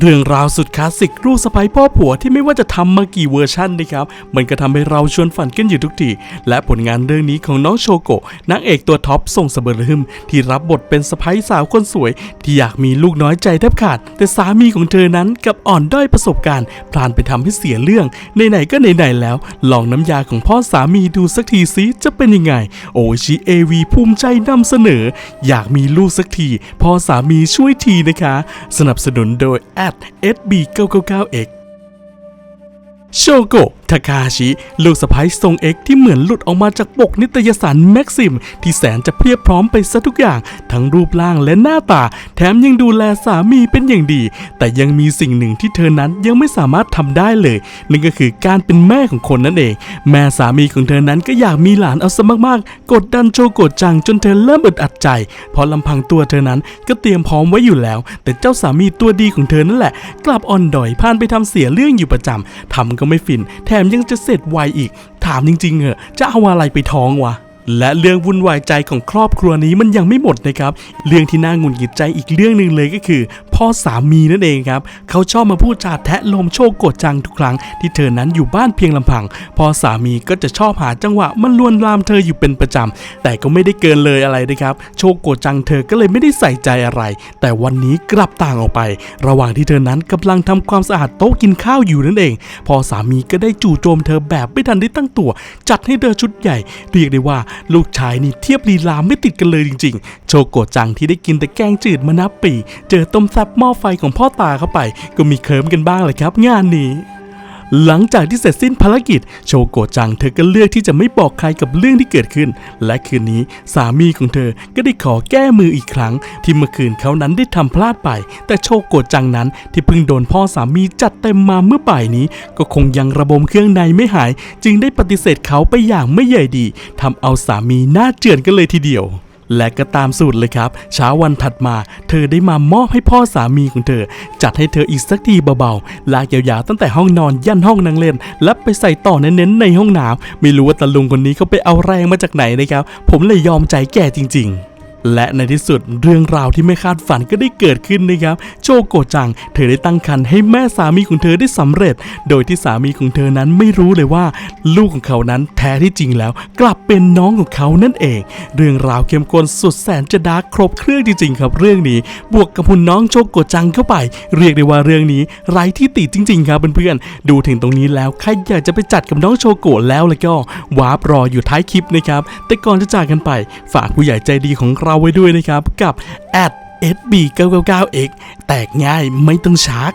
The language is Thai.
เรื่องราวสุดคลาสสิกลูกสะใภ้พ่อผัวที่ไม่ว่าจะทำมากี่เวอร์ชันนะครับ มันก็ทำให้เราชวนฝันกันอยู่ทุกที และผลงานเรื่องนี้ของน้องโชโกะนางเอกตัวท็อปส่งสเบอร์ฮึมที่รับบทเป็นสะใภ้สาวคนสวย ที่อยากมีลูกน้อยใจแทบขาด แต่สามีของเธอนั้นกลับอ่อนด้อยประสบการณ์พลานไปทำให้เสียเรื่องไหนๆก็ไหนๆแล้ว ลองน้ำยาของพ่อสามีดูสักทีซิจะเป็นยังไง โอชิเอวีภูมิใจนำเสนอ อยากมีลูกสักทีพ่อสามีช่วยทีนะคะ สนับสนุนโดย @sb999x โชโกะทาคาชิ ลูกสะใภ้ทรงเอกที่เหมือนหลุดออกมาจากปกนิตยสารแม็กซิม ที่แสนจะเพียบพร้อมไปซะทุกอย่าง ทั้งรูปร่างและหน้าตา แถมยังดูแลสามีเป็นอย่างดี แต่ยังมีสิ่งหนึ่งที่เธอนั้นยังไม่สามารถทำได้เลย นั่นก็คือการเป็นแม่ของคนนั่นเอง แม่สามีของเธอนั้นก็อยากมีหลานเอาซะมากๆ กดดันโชโกะจังจนเธอเริ่มอึดอัดใจ เพราะลำพังตัวเธอนั้นก็เตรียมพร้อมไว้อยู่แล้ว แต่เจ้าสามีตัวดีของเธอนั่นแหละ กลับอ่อนดอยพานไปทำเสียเรื่องอยู่ประจำทำก็ไม่ฟินแถมยังจะเสร็จไวอีก ถามจริงๆเหอะจะเอาอะไรไปท้องวะและเรื่องวุ่นวายใจของครอบครัวนี้มันยังไม่หมดนะครับ เรื่องที่น่างุนหงิดใจอีกเรื่องหนึ่งเลยก็คือพ่อสามีนั่นเองครับ เขาชอบมาพูดจาแทะลมโชคโกรธจังทุกครั้งที่เธอนั้นอยู่บ้านเพียงลำพัง พ่อสามีก็จะชอบหาจังหวะมันลวนลามเธออยู่เป็นประจำแต่ก็ไม่ได้เกินเลยอะไรนะครับ โชคโกรธจังเธอก็เลยไม่ได้ใส่ใจอะไร แต่วันนี้กลับต่างออกไป ระหว่างที่เธอนั้นกำลังทำความสะอาดโต๊ะกินข้าวอยู่นั่นเอง พ่อสามีก็ได้จู่โจมเธอแบบไม่ทันได้ตั้งตัว จัดให้เธอชุดใหญ่ เรียกได้ว่าลูกชายนี่เทียบลีลาไม่ติดกันเลยจริง ๆ โชกโกะจังที่ได้กินแต่แกงจืดมานับปี เจอต้มแซ่บหม้อไฟของพ่อตาเข้าไป ก็มีเคิมกันบ้างเลยครับ งานนี้ หลังจากที่เสร็จสิ้นภารกิจ โชโกจังเธอก็เลือกที่จะไม่บอกใครกับเรื่องที่เกิดขึ้น และคืนนี้สามีของเธอก็ได้ขอแก้มืออีกครั้ง ที่เมื่อคืนเขานั้นได้ทำพลาดไป แต่โชโกจังนั้นที่เพิ่งโดนพ่อสามีจัดเต็มมาเมื่อบ่ายนี้ ก็คงยังระบมเครื่องในไม่หาย จึงได้ปฏิเสธเขาไปอย่างไม่ใหญ่ดีทำเอาสามีหน้าเจือนกันเลยทีเดียว และก็ตามสูตรเลยครับ เช้าวันถัดมา เธอได้มามอบให้พ่อสามีของเธอ จัดให้เธออีกสักทีเบาๆ ลากยาวๆตั้งแต่ห้องนอนยันห้องนั่งเล่น และไปใส่ต่อเน้นๆในห้องน้ำไม่รู้ว่าตาลุงคนนี้เขาไปเอาแรงมาจากไหนนะครับ ผมเลยยอมใจแก่จริง ๆ และในที่สุดเรื่องราวที่ไม่คาดฝันก็ได้เกิดขึ้นนะครับ โชโกจัง เธอได้ตั้งครรภ์ให้แม่สามีของเธอได้สำเร็จ โดยที่สามีของเธอนั้นไม่รู้เลยว่า ลูกของเขานั้นแท้ที่จริงแล้ว กลับเป็นน้องของเขานั่นเอง เรื่องราวเข้มข้นสุดแสนจะดาร์กครบเครื่องจริงๆครับ เรื่องนี้บวกกับหุ่นน้องโชโกจังเข้าไป เรียกได้ว่าเรื่องนี้ไร้ที่ติจริง ๆ ครับเพื่อนๆดูถึงตรงนี้แล้วใครอยากจะไปจัดกับน้องโชโกแล้วแล้วก็วาร์ปรออยู่ท้ายคลิปนะครับแต่ก่อนจะจากกันไป ฝากผู้ใหญ่ใจดีของเราไว้ด้วยนะครับกับ @sb999x แตกง่ายไม่ต้องชัก